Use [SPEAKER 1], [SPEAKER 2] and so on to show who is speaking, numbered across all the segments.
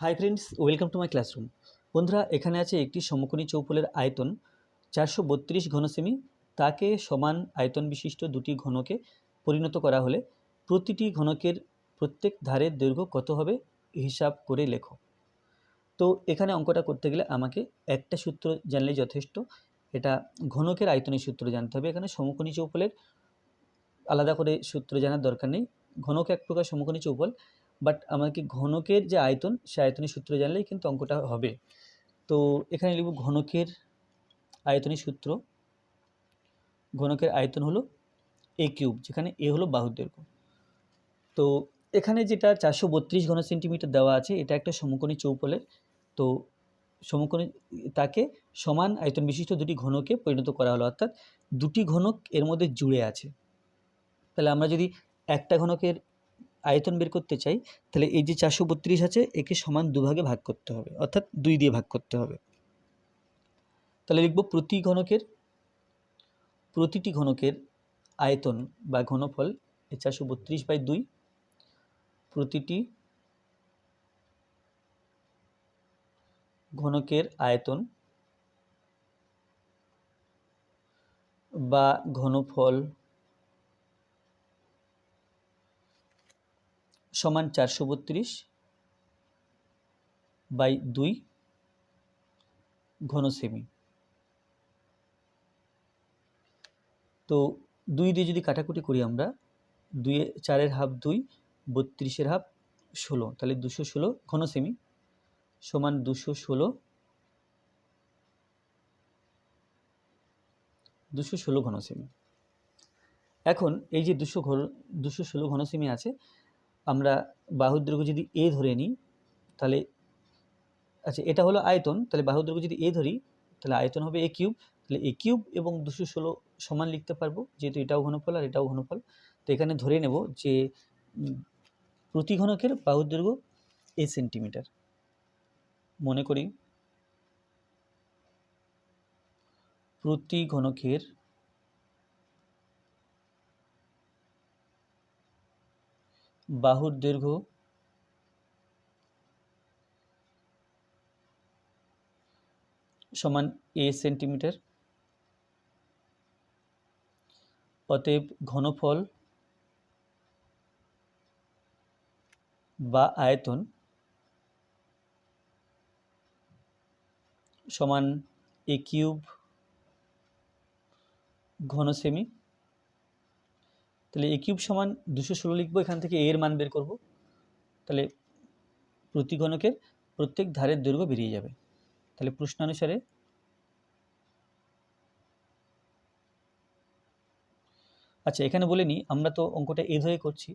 [SPEAKER 1] Hi friends welcome to my classroom বন্ধুরা, এখানে আছে একটি সমকোণী চৌপলের আয়তন চারশো বত্রিশ ঘনসেমি। তাকে সমান আয়তন বিশিষ্ট দুটি ঘনকে পরিণত করা হলে প্রতিটি ঘনকের প্রত্যেক ধারের দৈর্ঘ্য কত হবে হিসাব করে লেখো। তো এখানে অঙ্কটা করতে গেলে আমাকে একটা সূত্র জানলেই যথেষ্ট। এটা ঘনকের আয়তনের সূত্র জানতে হবে। এখানে সমকোণী চৌপলের আলাদা করে সূত্র জানার দরকার নেই। ঘনক এক প্রকার সমকোণী চৌপল বাট আমাকে ঘনকের যে আয়তন, সে আয়তনের সূত্র জানলেই কিন্তু অঙ্কটা হবে। তো এখানে লিখব ঘনকের আয়তনের সূত্র। ঘনকের আয়তন হলো এ কিউব যেখানে এ হলো বাহুর দৈর্ঘ্য। তো এখানে যেটা চারশো বত্রিশ ঘন সেন্টিমিটার দেওয়া আছে, এটা একটা সমকোণী চৌপলের তো সমকোণী, তাকে সমান আয়তন বিশিষ্ট দুটি ঘনকে পরিণত করা হলো। অর্থাৎ দুটি ঘনক এর মধ্যে জুড়ে আছে। তাহলে আমরা যদি একটা ঘনকের আয়তন বের করতে চাই, তাহলে এই যে চারশো বত্রিশ আছে, একে সমান দুভাগে ভাগ করতে হবে, অর্থাৎ দুই দিয়ে ভাগ করতে হবে। তাহলে লিখব প্রতি ঘনকের, প্রতিটি ঘনকের আয়তন বা ঘনফল এই চারশো বত্রিশ বাই দুই, প্রতিটি ঘনকের আয়তন বা ঘনফল সমান চারশো বত্রিশ বাই দুই ঘন সেমি তো দুই দিয়ে যদি কাটাকুটি করি আমরা দুয়ে চারের হাফ দুই, বত্রিশের হাফ ষোলো, তাহলে দুশো ষোলো ঘন সেমি সমান দুশো ষোলো দুশো ষোলো ঘন সেমি এখন এই যে দুশো ঘন, দুশো ষোলো ঘন সেমি আছে আমরা বাহুর দৈর্ঘ্য যদি এ ধরে নিই, তাহলে আচ্ছা এটা হলো আয়তন, তাহলে বাহুর দৈর্ঘ্য যদি এ ধরি, তাহলে আয়তন হবে এ কিউব, তাহলে এ কিউব এবং দুশো ষোলো সমান লিখতে পারব, যেহেতু এটাও ঘনফল আর এটাও ঘনফল। তো এখানে ধরে নেব যে প্রতি ঘনকের বাহুর দৈর্ঘ্য এ সেন্টিমিটার। মনে করি প্রতি ঘনকের বাহুর দৈর্ঘ্য সমান এ সেন্টিমিটার। অতএব ঘনফল বা আয়তন সমান এ কিউব ঘন সেমি তাহলে এ কিউব সমান দুশো ষোলো লিখব, এখান থেকে এর মান বের করব। তাহলে প্রতি ঘনকের প্রত্যেক ধারের দৈর্ঘ্য বেরিয়ে যাবে। তাহলে প্রশ্নানুসারে আচ্ছা এখানে বলে নিই আমরা তো অঙ্কটা এ ধরে করছি।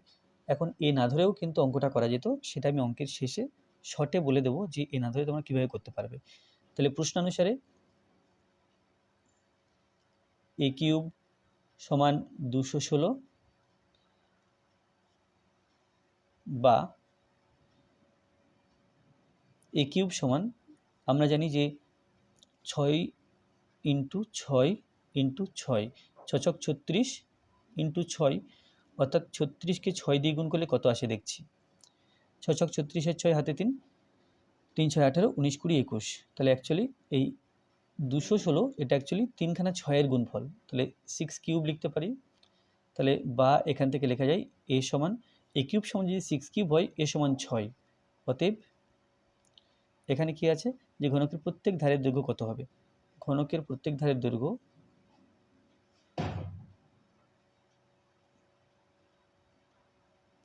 [SPEAKER 1] এখন এ না ধরেও কিন্তু অঙ্কটা করা যেত। সেটা আমি অঙ্কের শেষে শর্টে বলে দেবো যে এ না ধরে তোমরা কীভাবে করতে পারবে। তাহলে প্রশ্নানুসারে এ কিউব সমান দুশো ষোলো বা এ কিউব সমান, আমরা জানি যে ছয় ইন্টু ছয় ইন্টু ছয়, ছচক ছত্রিশ ইন্টু ছয়, অর্থাৎ ছত্রিশকে ছয় দিয়ে গুণ করলে কত আসে দেখছি। ছচক ছত্রিশের ছয় হাতে তিন তিন ছয় আঠেরো, উনিশ কুড়ি একুশ। তাহলে অ্যাকচুয়ালি এই দুশো ষোলো, এটা অ্যাকচুয়ালি তিনখানা ছয়ের গুণফল। তাহলে সিক্স কিউব লিখতে পারি। তাহলে বা এখান থেকে লেখা যায় এ সমান এ কিউব সমান যদি সিক্স কিউব হয়, এ সমান ছয়। অতএব এখানে কি আছে? যে ঘনকের প্রত্যেক ধারের দৈর্ঘ্য কত হবে? ঘনকের প্রত্যেক ধারের দৈর্ঘ্য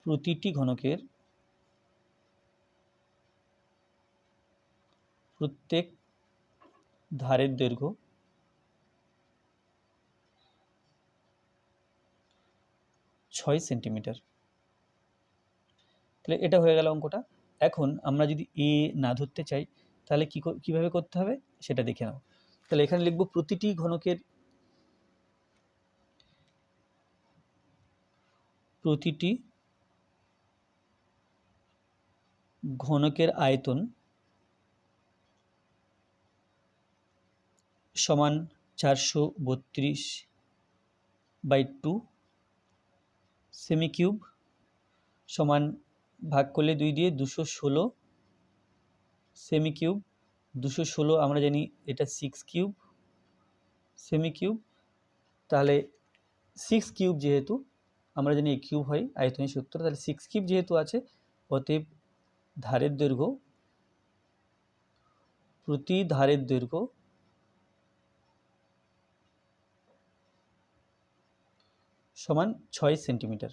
[SPEAKER 1] প্রতিটি ঘনকের প্রত্যেক ধারের দৈর্ঘ্য ছয় সেন্টিমিটার। তাহলে এটা হয়ে গেল অঙ্কটা। এখন আমরা যদি এ না ধরতে চাই, তাহলে কী কীভাবে করতে হবে? সেটা দেখে নাও। তাহলে এখানে লিখব প্রতিটি ঘনকের প্রতিটি ঘনকের আয়তন সমান চারশো বত্রিশ বাই টু সেমি কিউব সমান ভাগ করলে দুই দিয়ে দুশো ষোলো সেমি কিউব দুশো ষোলো আমরা জানি এটা সিক্স কিউব সেমি কিউব তাহলে সিক্স কিউব যেহেতু আমরা জানি এই কিউব হয় আয়তনের সূত্র, তাহলে সিক্স কিউব যেহেতু আছে, অতএব ধারের দৈর্ঘ্য প্রতি ধারের দৈর্ঘ্য সমান ছয় সেন্টিমিটার